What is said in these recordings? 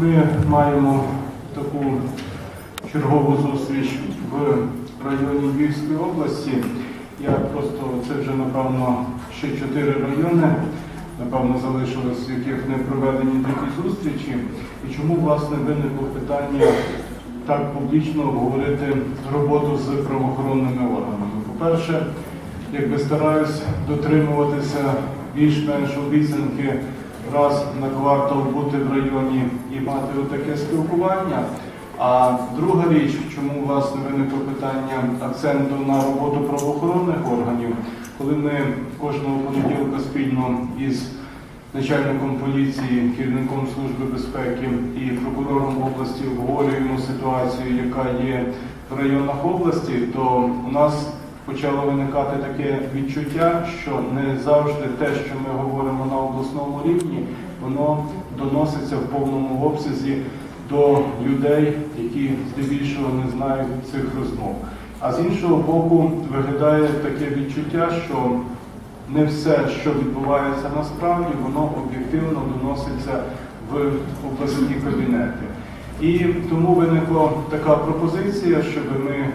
Ми маємо таку чергову зустріч в районі Львівської області. Я просто це вже напевно ще чотири райони, напевно, залишилось, в яких не проведені такі зустрічі. І чому власне виникло питання так публічно обговорити роботу з правоохоронними органами? По-перше, якби стараюсь дотримуватися більш-менш обіцянки раз на квартал бути в районі і мати отаке спілкування. А друга річ, чому власне виникло питання акценту на роботу правоохоронних органів, коли ми кожного понеділка спільно із начальником поліції, керівником служби безпеки і прокурором області обговорюємо ситуацію, яка є в районах області, то у нас почало виникати таке відчуття, що не завжди те, що ми говоримо на обласному рівні, воно доноситься в повному обсязі до людей, які здебільшого не знають цих розмов. А з іншого боку, виглядає таке відчуття, що не все, що відбувається насправді, воно об'єктивно доноситься в обласні кабінети. І тому виникла така пропозиція, щоб ми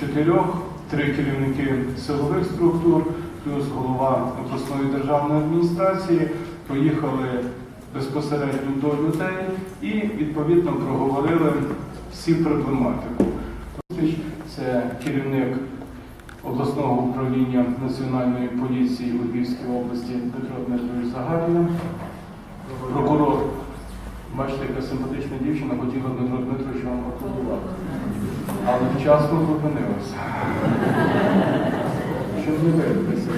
чотирьох, три керівники силових структур, плюс голова обласної державної адміністрації поїхали безпосередньо до людей і відповідно проговорили всі проблематику. Це керівник обласного управління Національної поліції у Львівській області Петро Дмитрович Загаріна, прокурор. Бачите, яка симпатична дівчина хотіла Дмитро Дмитрович вам аплодувати. Але вчасно зупинилася. Щоб не вирватися.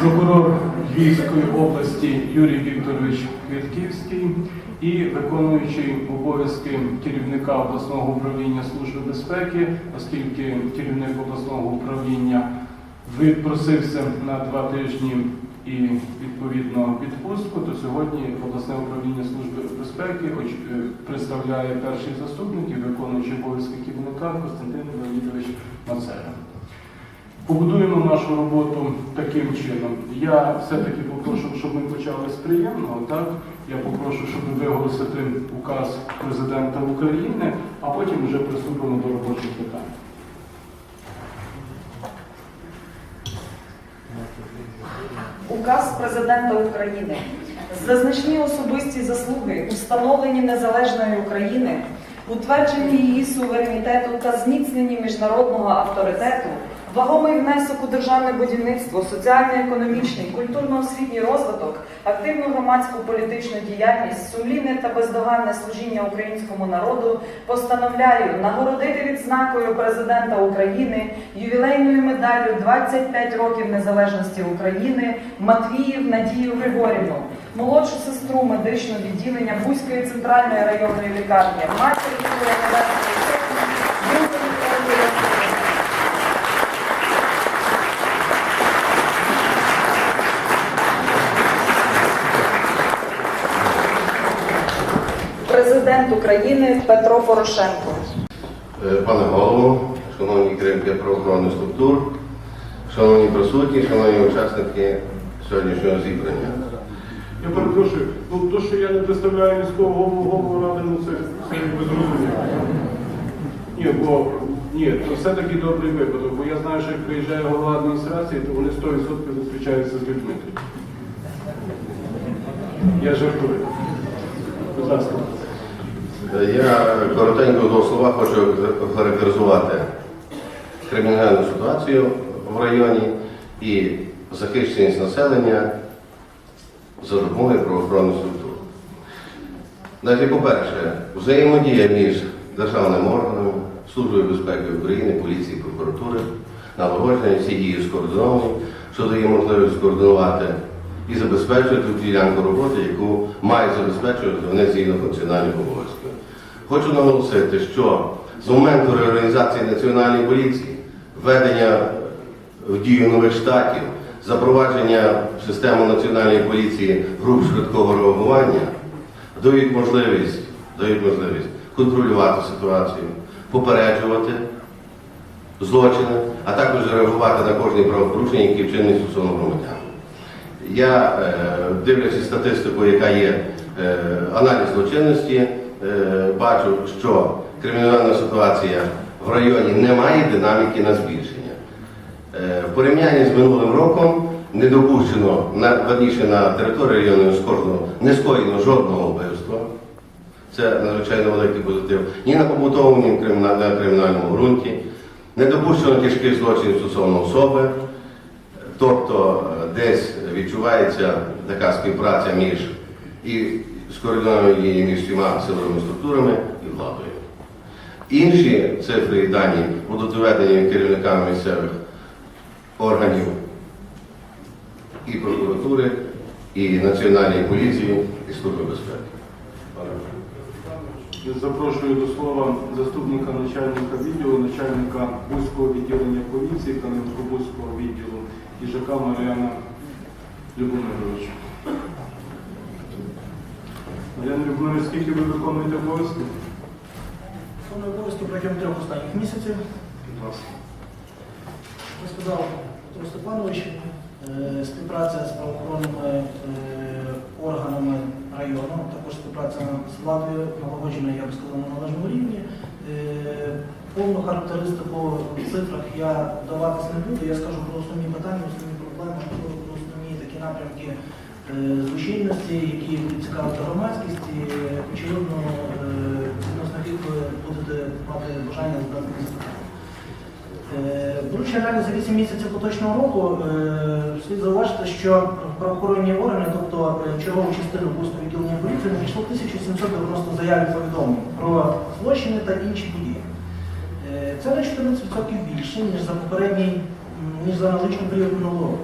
Прокурор Львівської області Юрій Вікторович Квітківський і виконуючий обов'язки керівника обласного управління Служби безпеки, оскільки керівник обласного управління відпросився на два тижні і відповідно відпустку, то сьогодні обласне управління Служби безпеки е, представляє перший заступник і виконуючий обов'язки керівника Костянтин Леонідович Мацера. Побудуємо нашу роботу таким чином. Я все-таки попрошу, щоб ми почали з приємного. Так? Я попрошу, щоб виголосити указ президента України, а потім вже приступимо до робочих питань. Указ президента України. За значні особисті заслуги у встановленні незалежної України, утвердженні її суверенітету та зміцненні міжнародного авторитету, вагомий внесок у державне будівництво, соціально-економічний, культурно-освітній розвиток, активну громадську політичну діяльність, сумлінне та бездоганне служіння українському народу постановляю нагородити відзнакою президента України ювілейною медаллю 25 років незалежності України Матвіїв Надію Григорівну, молодшу сестру медичного відділення Бузької центральної районної лікарні, матір Президент України Петро Порошенко. Е, Пане голово, шановні керівники правоохоронних структур, шановні присутні, шановні учасники сьогоднішнього зібрання. Я перепрошую, ну то, що я не представляю міського голову, голову ради, ну це, це зрозуміло. Ні, бо ні, то все-таки добрий випадок, бо я знаю, що як приїжджає голова адміністрації, то вони 100% зустрічаються з людьми. Я жартую. Будь ласка. Е, Я коротенько в двох словах хочу характеризувати кримінальну ситуацію в районі і захищеність населення за допомогою правоохоронних структур. Значить, по-перше, взаємодія між державними органами, Службою безпеки України, поліції, прокуратури, налагодження всі дії скоординовані, що дає можливість скоординувати і забезпечувати ту ділянку роботи, яку мають забезпечувати вони згідно функціональних обов'язків. Хочу наголосити, що з моменту реорганізації національної поліції, введення в дію нових штатів, запровадження в систему національної поліції груп швидкого реагування дають можливість, дають можливість контролювати ситуацію, попереджувати злочини, а також реагувати на кожні правопорушення, які вчинені стосовно громадян. Я, е, дивлячись статистику, яка є е, аналіз злочинності, бачу, що кримінальна ситуація в районі не має динаміки на збільшення. Е, В порівнянні з минулим роком не допущено верніше на території району не скоєно жодного вбивства. Це надзвичайно великий позитив. Ні на побутовому, ні на кримінальному ґрунті. Не допущено тяжких злочинів стосовно особи. Тобто е, десь відчувається така співпраця між і скоординованою між всіма силовими структурами і владою. Інші цифри і дані будуть доведені керівниками місцевих органів і прокуратури, і Національної поліції, і Служби безпеки. Запрошую до слова заступника начальника відділу, начальника Бузького відділення поліції Кам'янсько-Бузького відділу Їжака Мар'яна Любомировича. Мар'яна Любомирович, скільки ви виконуєте обов'язки? Виконую обов'язки протягом трьох останніх місяців. Будь ласка. Розказав Петро Степанович, е, співпраця з правоохоронними е, органами району, також співпраця з владою налагоджена, я б сказав, на належному рівні. Е, Повну характеристику в цифрах я даватись не буду. Я скажу про основні питання, основні проблеми, про основні такі напрямки злочинності, які цікавити громадськість, очевидно, е, відносно яких ви будете мати бажання задати запитання. Е, Беручи аналіз за 8 місяців поточного року, е, слід зауважити, що правоохоронні органи, тобто е, чергову частину Бузького відділення поліції, надійшло 1790 заяв і повідомлень про злочини та інші події. Е, Це на 14% більше, ніж за попередній, ніж за аналогічний період минулого року.